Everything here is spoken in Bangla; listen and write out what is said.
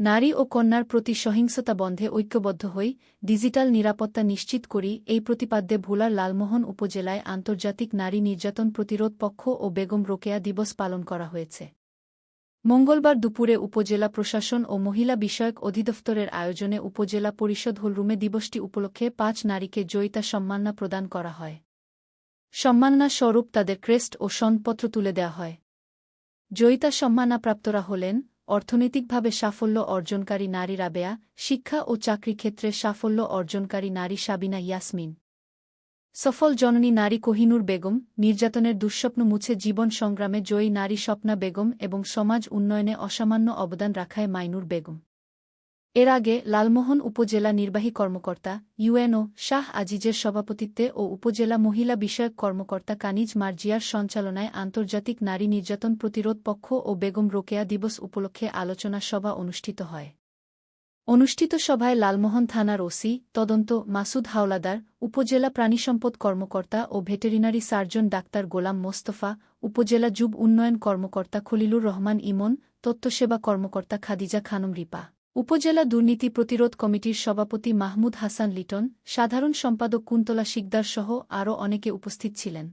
নারী ও কন্যার প্রতি সহিংসতা বন্ধে ঐক্যবদ্ধ হই, ডিজিটাল নিরাপত্তা নিশ্চিত করি, এই প্রতিপাদ্যে ভোলার লালমোহন উপজেলায় আন্তর্জাতিক নারী নির্যাতন প্রতিরোধ পক্ষ ও বেগম রোকেয়া দিবস পালন করা হয়েছে। মঙ্গলবার দুপুরে উপজেলা প্রশাসন ও মহিলা বিষয়ক অধিদপ্তরের আয়োজনে উপজেলা পরিষদ হলরুমে দিবসটি উপলক্ষে পাঁচ নারীকে জয়িতা সম্মাননা প্রদান করা হয়। সম্মাননা স্বরূপ তাদের ক্রেস্ট ও সনপত্র তুলে দেওয়া হয়। জয়িতা সম্মানাপ্রাপ্তরা হলেন অর্থনৈতিকভাবে সাফল্য অর্জনকারী নারী রাবেয়া, শিক্ষা ও চাকরি ক্ষেত্রে সাফল্য অর্জনকারী নারী সাবিনা ইয়াসমিন। সফল জননী নারী কোহিনুর বেগম, নির্যাতনের দুঃস্বপ্ন মুছে জীবন সংগ্রামে জয়ী নারী স্বপ্না বেগম এবং সমাজ উন্নয়নে অসামান্য অবদান রাখায় মাইনুর বেগম। এর আগে লালমোহন উপজেলা নির্বাহী কর্মকর্তা, ইউএনও শাহ আজিজের সভাপতিত্বে ও উপজেলা মহিলা বিষয়ক কর্মকর্তা কানিজ মার্জিয়ার সঞ্চালনায় আন্তর্জাতিক নারী নির্যাতন প্রতিরোধ পক্ষ ও বেগম রোকেয়া দিবস উপলক্ষে আলোচনা সভা অনুষ্ঠিত হয়। অনুষ্ঠিত সভায় লালমোহন থানার ওসি, তদন্ত মাসুদ হাওলাদার, উপজেলা প্রাণিসম্পদ কর্মকর্তা ও veterinary surgeon doctor Golam Mostafa, উপজেলা যুব উন্নয়ন কর্মকর্তা খলিলুর রহমান ইমন তথ্যসেবা কর্মকর্তা খাদিজা খানম রিপা। উপজেলা দুর্নীতি প্রতিরোধ কমিটির সভাপতি মাহমুদ হাসান লিটন, সাধারণ সম্পাদক কুন্তলা শিকদার সহ আরও অনেকে উপস্থিত ছিলেন।